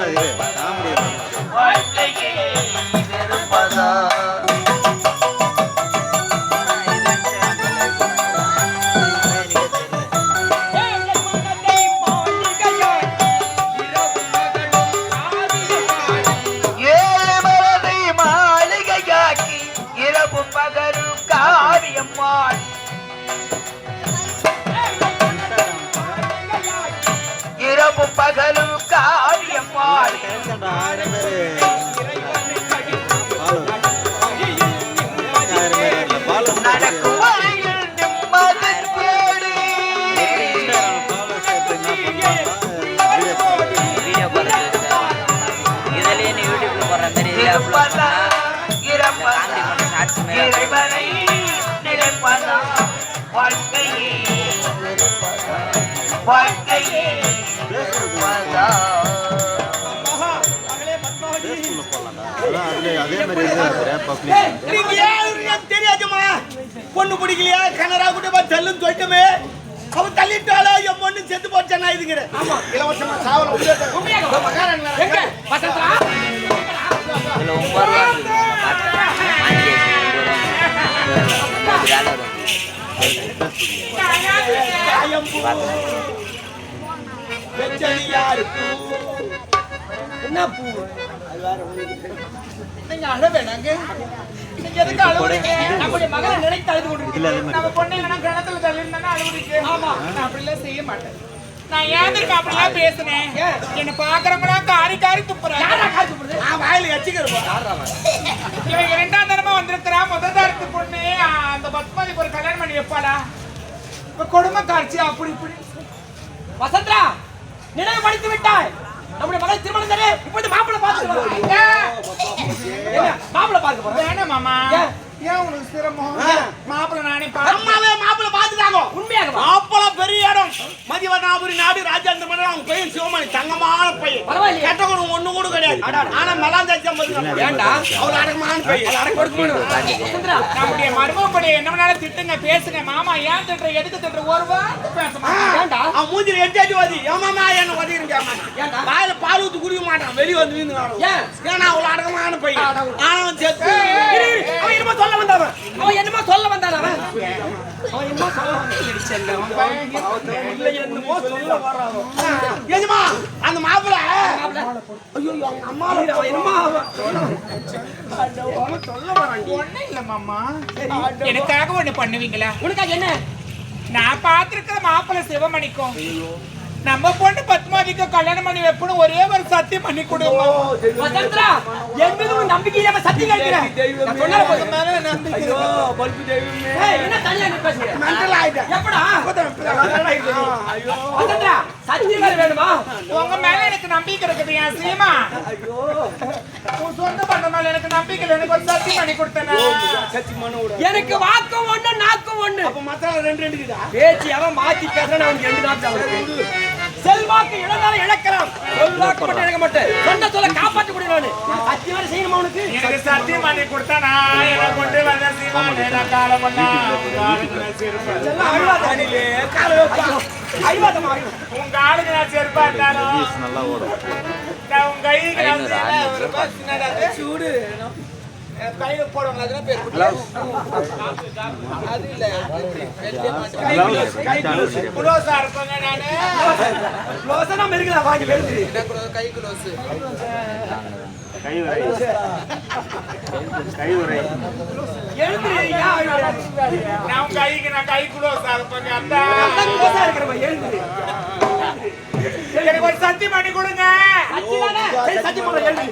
ಮಾಡೋದು ஆயிரம் பேர் நீங்க இருக்கீங்கன்னு தெரியாதுமா பொண்ணு பிடிக்கலையா? கனரா கூட தள்ளுன்னு சொல்லிட்டுமே. அவன் தள்ளிட்டாளா என் பொண்ணு செத்து போச்சா இதுங்கிற. இலவசமா சாவல எங்க? இதுல ஒன்பது ரூபா என்ன பூ? நீங்க அழ வேணாங்க. நீங்க எதுக்கு அழுவுறீங்க நம்முடைய மகளை நினைத்து அழுது அதே கொண்டிருக்கீங்க. நம்ம பொண்ணுங்கன்னா கிணத்துல தள்ளிருந்தானே அழுவுறீங்க ஆமா. நான் அப்படிலாம் செய்ய மாட்டேன். நான் ஏன் தெரியுமா அப்படிலாம் பேசுனேன்? என்ன பாக்குறவங்களா காரி காரி துப்புறேன் யாரா காரி துப்புறது? நான் வாயில தரமா வந்திருக்கிறா. முதல் தரத்து பொண்ணு. ஆ, அந்த பத்மாதிக்கு ஒரு கல்யாணம் பண்ணி வைப்பாடா? இப்ப கொடுமை காட்சி அப்படி இப்படி. வசந்தரா நினைவு படித்து விட்டாய். நம்முடைய மகள் திருமணம் தானே இப்போது மாப்பிள்ளை பார்த்து மாப்பிள்ளை பார்க்க போறேன்? வேணாம் மாமா. ஏன்? உனக்கு சிரமம்? மாப்பிள்ள நானே அம்மாவே மாப்பிள்ள பாத்துட்டாங்க உண்மையாக பெரிய இடம். மதிவநாபுரி நாடு ராஜேந்திர மன்னர் அவங்க பையன் சிவமணி தங்கமான பையன். கெட்ட குணம் ஒண்ணு கூட கிடையாது. ஆனா மலாந்தாச்சியம் ஏன்டா? அவர் அடக்கமான பையன். நம்முடைய மருமப்படி என்ன வேணாலும் திட்டுங்க பேசுங்க. மாமா ஏன் திட்டுற? எதுக்கு திட்டுற? ஒரு வார்த்தை பேச மாட்டேன். ஏன்டா அவன் மூஞ்சில எட்டாட்டி வாதி ஏமாமா என்ன ஏன்டா? வாயில பால் ஊத்தி குடிக்க மாட்டான். வெளிய வந்து ஏன்? ஏன்னா அவ்வளவு அடக்கமான பையன். ஆனா அவன் சேர்த்து அவன் என்னமோ சொல்ல வந்தவன் அவன் என்னமோ சொல்ல வந்தான் அவன். அந்த மாப்பிள்ள ஐயோ அம்மா இல்ல மாமா எனக்காக ஒண்ணு பண்ணுவீங்களா? உனக்காக என்ன? நான் பார்த்திருக்கிற மாப்பிள்ள சிவமணிக்கும். நம்ம பொண்ணு பத்மாவிக்கு கல்யாணம் பண்ணி வைப்பணும் ஒரே ஒரு சத்தியம் பண்ணி கொடுங்க வசந்தரா உன் நம்பிக்கை சத்தியம் கேட்கிறேன். மேல நம்பிக்கை ஐயோ பல்பு தெய்வமே ஏய், என்ன தனியா நீ பேசுற? மெண்டல் ஆயிட்டேன். எப்படா? ஐயோ. வசந்தரா சத்தியம் வேற வேணுமா? உங்க மேல எனக்கு நம்பிக்கை இருக்குது என் சீமா. உன் சொந்த பண்ண மேல எனக்கு நம்பிக்கை இல்லை. எனக்கு ஒரு சத்தியம் பண்ணி கொடுத்தேனா. சத்தி மண்ணு விட. எனக்கு வாக்கும் ஒண்ணு நாக்கும் ஒண்ணு. அப்ப மத்தால ரெண்டு ரெண்டு பேச்சு அவன் மாத்தி பேசுறான் அவனுக்கு ரெண்டு அவனுக்கு செல்வாக்கு இழந்தால இழக்கலாம். செல்வாக்கு மட்டும் இழக்க மாட்டேன். சொன்ன சொல்ல காப்பாற்ற முடியும் நானு. அத்தி வேற செய்யணுமா அவனுக்கு எனக்கு சத்தியம் பண்ணி கொடுத்தானா எனக்கு கொண்டு வந்த சீமா நேரா காலம் பண்ணா எல்லாம் அழுவாத அழுவாதமா உங்க ஆளுங்க நான் செருப்பா இருந்தாலும் நல்லா ஓடும் நான் உங்க கைக்கு நான் ஐநூறு, செய்யல. அறுநூறு ஒரு பஸ் என்னது? சூடு கையில போடுவாங்க அதெல்லாம் பேர் அது இல்ல குலோசா இருப்பாங்க நானு க்ளோஸா நம்ம இருக்கலாம் வாங்கி பேசுறீ கை குலோசு கை உரை நான் கைக்கு நான் கை குலோசா இருப்பாங்க அந்த எழுந்துரு எனக்கு ஒரு சத்தியம் பண்ணி கொடுங்க அச்சிதானே பண்ண எழுதி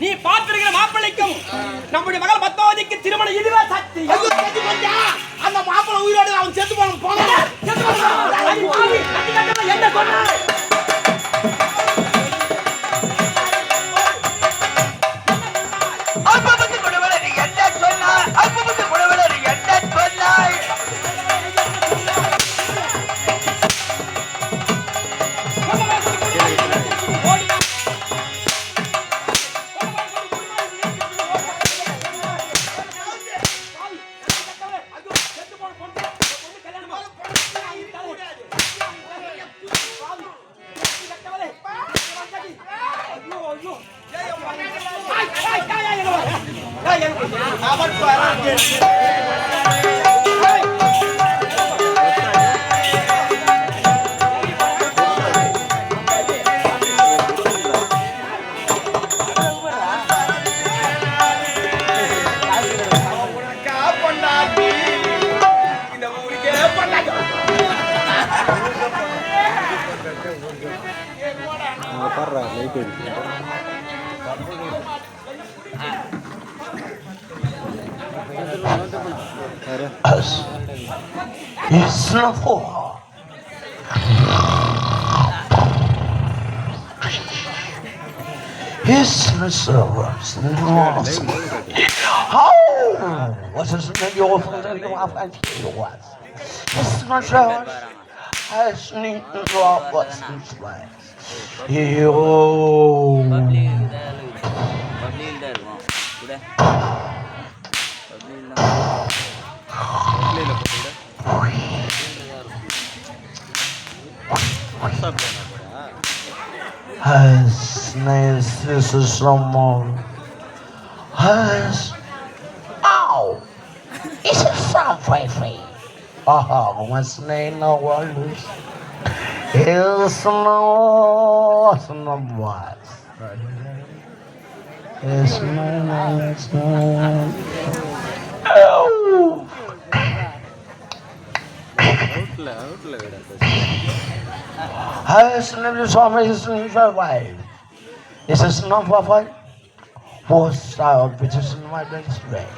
நீ பார்த்திருக்கிற மாப்பிள்ளைக்கும் நம்முடைய மகள் பத்மாவதிக்கு திருமணம் இதுவே சக்தி அந்த மாப்பிள்ள உயிரோடு அவன் செத்து போன போன என்ன சொன்ன அங்கே பாடுறா லைட் இருக்கு வேறு What is the your father? You have and you was. It's not sure. Has need to drop what's this way. ஐயோ Has nice this is someone has Ow Is it from Fifi? Aha, what's name no one his no awesome was. His no awesome. Oh. His name Swami, his name is my wife. His name is my wife. Who's our in my best way?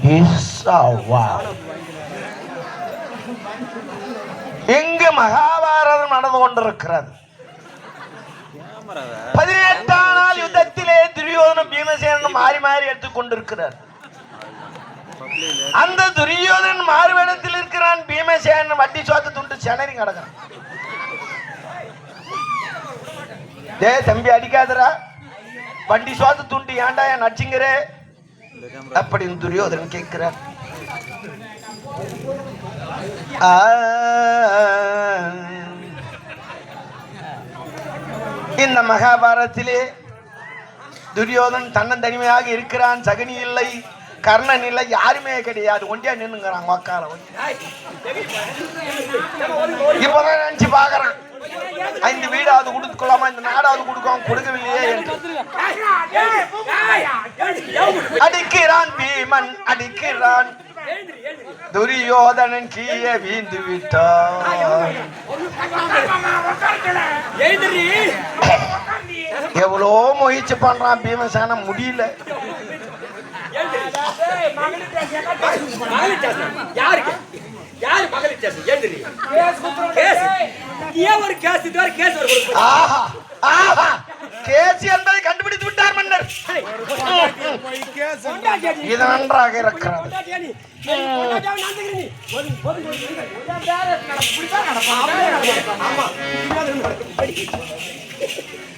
He's so wild. இங்கு மகாபாரதம் நடந்து கொண்டிருக்கிறது? பதினெட்டாம் நாள் யுத்தத்திலே துரியோதனும் பீமசேனும் மாறி மாறி எடுத்துக் கொண்டிருக்கிறார். அந்த துரியோதனன் மாறுவேடத்தில் இருக்கிறான் பீமசேனன் வட்டி சோத்து துண்டு செனறி கிடக்கிறான். டே தம்பி அடிக்காதடா. வண்டி சோத்து துண்டு ஏன்டா என் நச்சுங்கிறே? அப்படின்னு துரியோதனன் கேட்கிறார். இந்த மகாபாரதத்திலே துரியோதன் தன்னன் தனிமையாக இருக்கிறான் சகனி இல்லை கர்ணன் இல்லை யாருமே கிடையாது. ஒண்டியா நின்னுங்கிறான் உக்கார இப்பதான் நினைச்சு பாக்குறான். இந்த வீடாவது கொடுத்துக்கலாமா இந்த நாடாவது கொடுக்காம கொடுக்கவில்லையே என்று. அடிக்கிறான் பீமன் அடிக்கிறான். துரியோதனன் கீழே வீழ்ந்து விட்டான். எவ்வளோ முயற்சி பண்றான் பீமசேன முடியல. கேஸ் என்பதை கண்டுபிடித்து விட்டார் மன்னர். இது நன்றாக இருக்கிறது.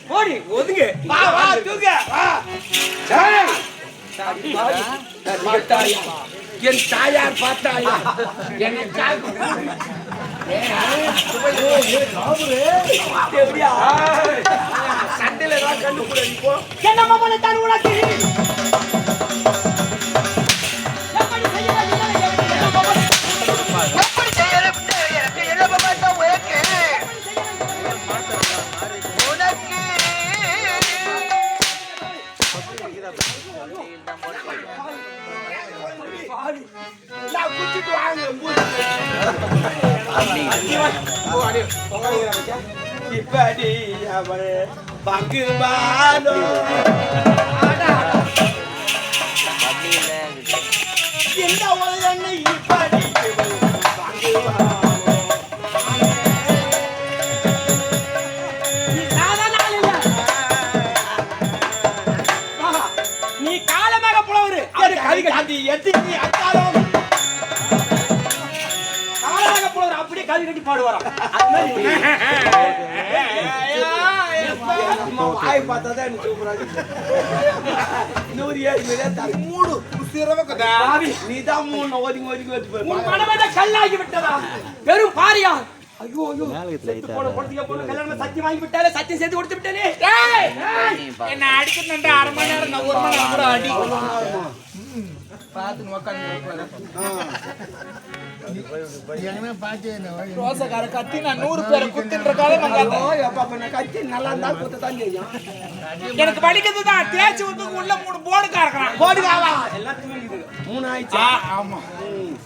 போடி. ஒதுங்க. வா வா தூக்க. வா. என் தாயார் பார்த்தாயா? என்னை சண்டையில தான் கண்டு கூட நீ போ. எப்படி நான் குடிச்சிட்டு வாங்க இப்படி அவள் பங்கு வாழோ பப்ளிக்ல இந்த உலகம் பாடுவாராம் அது மாதிரி வாய் பார்த்தா தான் எனக்கு சூப்பரா இருக்கு. நூறு ஏழு மீடியா தர மூணு பாவி, நீ தான் மூணு ஒதுங்கி ஒதுங்கி வச்சு போய் கல்லாகி விட்டதா? பெரும் பாரியா? ஐயோ ஐயோ. செத்து வாங்கி விட்டாலே சத்தியம் சேர்த்து கொடுத்து என்ன அடிக்கணுன்ற அரை மணி நேரம் ஒரு மணி நேரம் கூட அடி. பார்த்து உட்காந்து ரோசக்கார கத்தி நான் நூறு பேரை குத்துன்ற காலம் கத்தி நல்லா இருந்தா குத்தத்தான் செய்யும். எனக்கு வலிக்கிறது தான் தேய்ச்சி வந்து உள்ள மூணு போர்டு காரக்கிறான் போடுகாவா? எல்லாத்துக்குமே. மூணு ஆயிடுச்சா? ஆமா.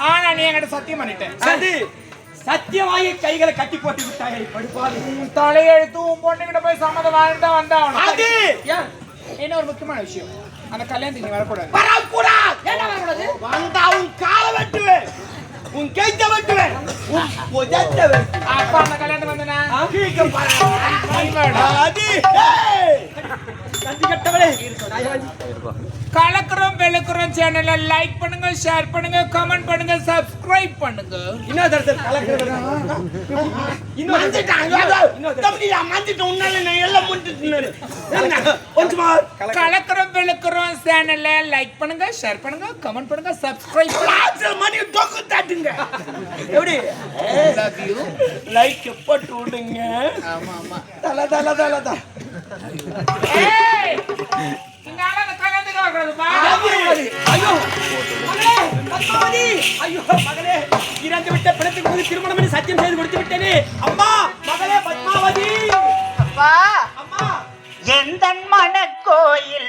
ஆனா நீ என்கிட்ட சத்தியம் பண்ணிட்டேன். சரி சத்தியமாயி கைகளை கட்டி போட்டு விட்டாயே படுப்பாரு உன் தலையெழுத்து உன் பொண்ணுகிட்ட போய் சம்மதம் தான் வந்தாகணும் அது! ஏன்? இன்னொரு முக்கியமான விஷயம். அந்த கல்யாணத்துக்கு நீ வரக்கூடாது. வரக்கூடாது. வந்தா உன் காலை வெட்டுவேன். உன் கைத்த வெட்டுவேன். உன் வெட்டுவேன். அப்பா அந்த கல்யாணத்துக்கு வந்தனா கீழே பாரு. அது, ஏய். கலக்குறோம் வெளுக்குறோம் சேனலை லைக் பண்ணுங்க ஷேர் பண்ணுங்க கமெண்ட் பண்ணுங்க சப்ஸ்கிரைப் பண்ணுங்க. கலக்குறோம். வெளுக்குறோம் சேனலை லைக் பண்ணுங்க ஷேர் பண்ணுங்க கமெண்ட் பண்ணுங்க சப்ஸ்கிரைப் மணி தொக்கு தட்டுங்க. எப்படி? லைக் போட்டு விடுங்க ஆமா ஆமா. தல தல தல தல. இறந்து விட்ட பிணத்துக்கு போது திருமணம் பண்ணி சத்தியம் செய்து கொடுத்து விட்டேனே அம்மா மகளே பத்மாவதி. அப்பா அம்மா. எந்த மனக்கோயில்